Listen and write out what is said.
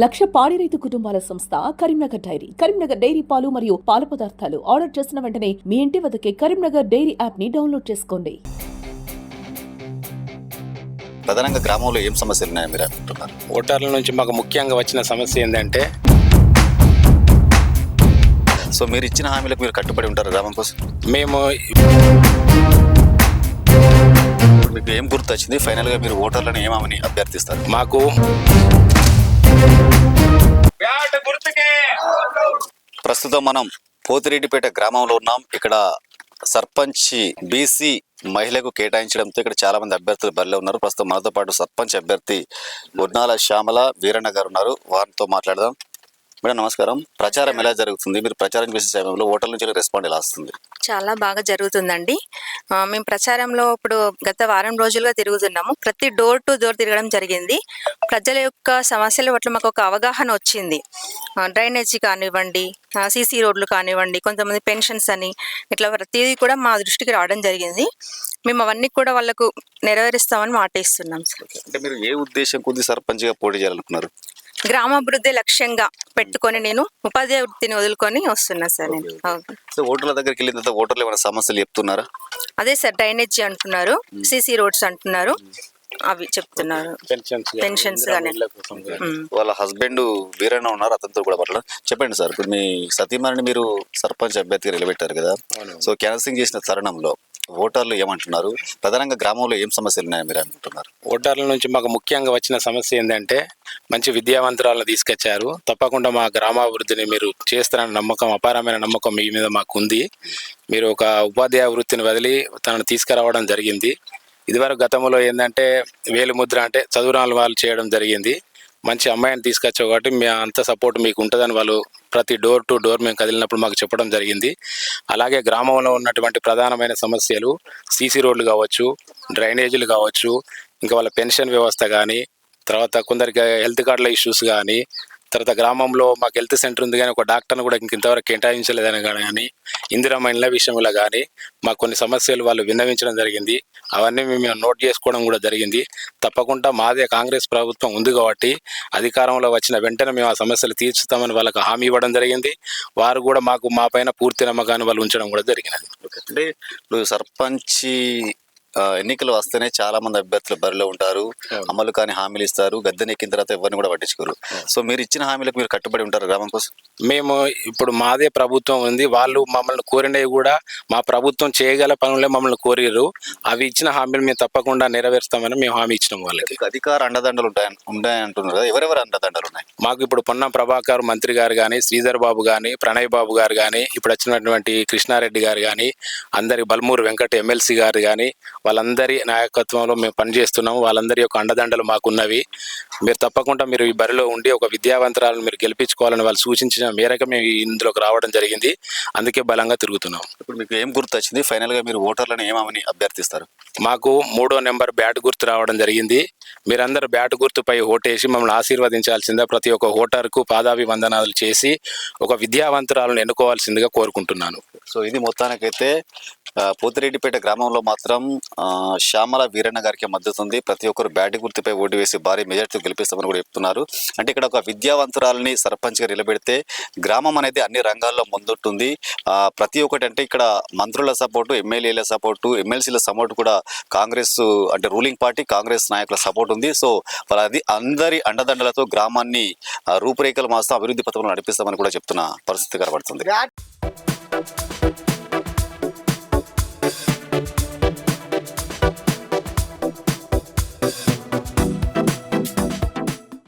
లక్ష పాడి రైతు కుటుంబాల సంస్థ కరీంనగర్ డైరీ. కరీంనగర్ డైరీ పాలు మరియు పాల పదార్థాలు ఆర్డర్ చేసిన వెంటనే మీ ఇంటి వద్దకే కరీంనగర్ డైరీ యాప్ని డౌన్లోడ్ చేసుకోండి. ప్రధానంగా గ్రామంలో ఏం సమస్యలు ఉన్నాయో మీరు అనుకుంటున్నారు? ఓటర్ల నుంచి మాకు ముఖ్యంగా వచ్చిన సమస్య ఏంటంటే సో మీరు ఇచ్చిన హామీలకు మీరు కట్టుబడి ఉంటారు గ్రామం కోసం? మేము మీకు ఏం గుర్తు వచ్చింది ఫైనల్గా మీరు ఓటర్లను ఏమని అభ్యర్థిస్తారు? మాకు ప్రస్తుతం మనం పోతిరెడ్డిపేట గ్రామంలో ఉన్నాం. ఇక్కడ సర్పంచ్ బీసీ మహిళకు కేటాయించడంతో ఇక్కడ చాలా మంది అభ్యర్థులు బరిలో ఉన్నారు. ప్రస్తుతం మనతో పాటు సర్పంచ్ అభ్యర్థి గుర్నాల శ్యామల వీరన్న గారు ఉన్నారు. వారితో మాట్లాడదాం. మేడం నమస్కారం. ప్రచారం ఎలా జరుగుతుంది? మీరు ప్రచారం చేసే సమయంలో ఓటర్ల నుంచి రెస్పాండ్ ఎలా వస్తుంది? చాలా బాగా జరుగుతుందండి. మేము ప్రచారంలో ఇప్పుడు గత వారం రోజులుగా తిరుగుతున్నాము. ప్రతి డోర్ టు డోర్ తిరగడం జరిగింది. ప్రజల యొక్క సమస్యల పట్ల మాకు ఒక అవగాహన వచ్చింది. డ్రైనేజీ కానివ్వండి సీసీ రోడ్లు కానివ్వండి కొంతమంది పెన్షన్స్ అని ఇట్లా ప్రతిదీ కూడా మా దృష్టికి రావడం జరిగింది. మేము అవన్నీ కూడా వాళ్ళకు నెరవేరుస్తామని మాట ఇస్తున్నాం సార్ అంటే మీరు ఏ ఉద్దేశం కొద్ది సర్పంచ్గా పోటీ చేయాలనుకున్నారు? గ్రామాభివృద్ధి లక్ష్యంగా పెట్టుకొని నేను ఉపాధ్యాయ వృత్తిని వదులుకొని వస్తున్నా సార్ నేను. సో ఓటర్ల దగ్గరికి వెళ్ళిన తర్వాత ఓటర్లు ఏమైనా సమస్యలు చెప్తున్నారా? అదే సార్ డ్రైనేజీ అంటున్నారు సీసీ రోడ్స్ అంటున్నారు అవి చెప్తున్నారు. పెన్షన్స్ కానీ. వాళ్ళ హస్బెండ్ వీరైనా ఉన్నారు అతనితో కూడా మాట్లాడారు చెప్పండి సార్ ఇప్పుడు మీ సతీమణిని మీరు సర్పంచ్ అభ్యర్థిగా నిలబెట్టారు కదా. సో క్యాన్సింగ్ చేసిన తరుణంలో ఓటర్లు ఏమంటున్నారు? ప్రధానంగా గ్రామంలో ఏం సమస్యలు ఉన్నాయని మీరు అనుకుంటున్నారు? ఓటర్ల నుంచి మాకు ముఖ్యంగా వచ్చిన సమస్య ఏంటంటే మంచి విద్యావంతురాలను తీసుకొచ్చారు. తప్పకుండా మా గ్రామాభివృద్ధిని మీరు చేస్తారన్న నమ్మకం అపారమైన నమ్మకం మీ మీద మాకు ఉంది మీరు ఒక ఉపాధ్యాయ వృత్తిని వదిలి తనను తీసుకురావడం జరిగింది. ఇదివరకు గతంలో ఏంటంటే వేలు ముద్ర అంటే చదువురాలు వాళ్ళు చేయడం జరిగింది. మంచి అమ్మాయిని తీసుకొచ్చావు కాబట్టి మీ అంత సపోర్ట్ మీకు ఉంటుందని వాళ్ళు ప్రతి డోర్ టు డోర్ మేము కదిలినప్పుడు మాకు చెప్పడం జరిగింది. అలాగే గ్రామంలో ఉన్నటువంటి ప్రధానమైన సమస్యలు సీసీ రోడ్లు కావచ్చు డ్రైనేజీలు కావచ్చు ఇంకా వాళ్ళ పెన్షన్ వ్యవస్థ కానీ తర్వాత కొందరికి హెల్త్ కార్డుల ఇష్యూస్ కానీ తర్వాత గ్రామంలో మాకు హెల్త్ సెంటర్ ఉంది కానీ ఒక డాక్టర్ని కూడా ఇంక ఇంతవరకు కేటాయించలేదని కానీ ఇందిరమ్మ ఇండ్ల విషయంలో కానీ మాకు కొన్ని సమస్యలు వాళ్ళు విన్నవించడం జరిగింది. అవన్నీ మేము నోట్ చేసుకోవడం కూడా జరిగింది. తప్పకుండా మాదే కాంగ్రెస్ ప్రభుత్వం ఉంది కాబట్టి అధికారంలో వచ్చిన వెంటనే మేము ఆ సమస్యలు తీర్చుతామని వాళ్ళకి హామీ ఇవ్వడం జరిగింది. వారు కూడా మాకు మా పైన పూర్తి నమ్మకాన్ని వాళ్ళు ఉంచడం కూడా జరిగినది. అంటే ఇప్పుడు సర్పంచి ఎన్నికలు వస్తేనే చాలా మంది అభ్యర్థులు బరిలో ఉంటారు. అమలు కాని హామీలు ఇస్తారు. గద్దెని ఎక్కిన తర్వాత ఎవరిని కూడా పట్టించుకోరు. సో మీరు ఇచ్చిన హామీలకు మీరు కట్టుబడి ఉంటారు గ్రామం కోసం? మేము ఇప్పుడు మాదే ప్రభుత్వం ఉంది. వాళ్ళు మమ్మల్ని కోరినవి కూడా మా ప్రభుత్వం చేయగల పనులే మమ్మల్ని కోరిరు అవి ఇచ్చిన హామీలు మేము తప్పకుండా నెరవేరుస్తామని మేము హామీ ఇచ్చినాం వాళ్ళకి. అధికార అండదండలు ఉంటాయని ఉంటాయని అంటున్నారు కదా. ఎవరెవరు అండదండలు ఉన్నాయి? మాకు ఇప్పుడు పొన్నం ప్రభాకర్ మంత్రి గారు కానీ శ్రీధర్ బాబు కానీ ప్రణయ్ బాబు గారు కానీ ఇప్పుడు వచ్చినటువంటి కృష్ణారెడ్డి గారు కానీ అందరి బల్మూరు వెంకట ఎమ్మెల్సీ గారు కానీ వాళ్ళందరి నాయకత్వంలో మేము పనిచేస్తున్నాము. వాళ్ళందరి యొక్క అండదండలు మాకున్నవి. మీరు తప్పకుండా మీరు ఈ బరిలో ఉండి ఒక విద్యావంతరాలను మీరు గెలిపించుకోవాలని వాళ్ళు సూచించిన మేరకు మేము ఇందులోకి రావడం జరిగింది. అందుకే బలంగా తిరుగుతున్నాం. ఇప్పుడు మీకు ఏం గుర్తు వచ్చింది ఫైనల్గా మీరు ఓటర్లను ఏమని అభ్యర్థిస్తారు? మాకు మూడో నెంబర్ బ్యాట్ గుర్తు రావడం జరిగింది. మీరందరూ బ్యాట్ గుర్తుపై ఓటేసి మమ్మల్ని ఆశీర్వదించాల్సిందిగా ప్రతి ఒక్క ఓటర్కు పాదాభివందనాలు చేసి ఒక విద్యావంతురాలను ఎన్నుకోవాల్సిందిగా కోరుకుంటున్నాను. సో ఇది మొత్తానికైతే పోతిరెడ్డిపేట గ్రామంలో మాత్రం శ్యామల వీరన్న గారికి మద్దతు ఉంది ప్రతి ఒక్కరు బ్యాటి గుర్తుపై ఓటు వేసి భారీ మెజార్టీతో గెలిపిస్తామని కూడా చెప్తున్నారు. అంటే ఇక్కడ ఒక విద్యావంతురాలని సర్పంచ్గా నిలబెడితే గ్రామం అనేది అన్ని రంగాల్లో ముందుంటుంది. ప్రతి ఒక్కటి అంటే ఇక్కడ మంత్రుల సపోర్టు ఎమ్మెల్యేల సపోర్టు ఎమ్మెల్సీల సపోర్ట్ కూడా కాంగ్రెస్ అంటే రూలింగ్ పార్టీ కాంగ్రెస్ నాయకుల సపోర్ట్ ఉంది. సో వాళ్ళ అది అందరి అండదండలతో గ్రామాన్ని రూపురేఖలు మాస్తాం అభివృద్ధి పథకంలో నడిపిస్తామని కూడా చెప్తున్న పరిస్థితి కనబడుతుంది.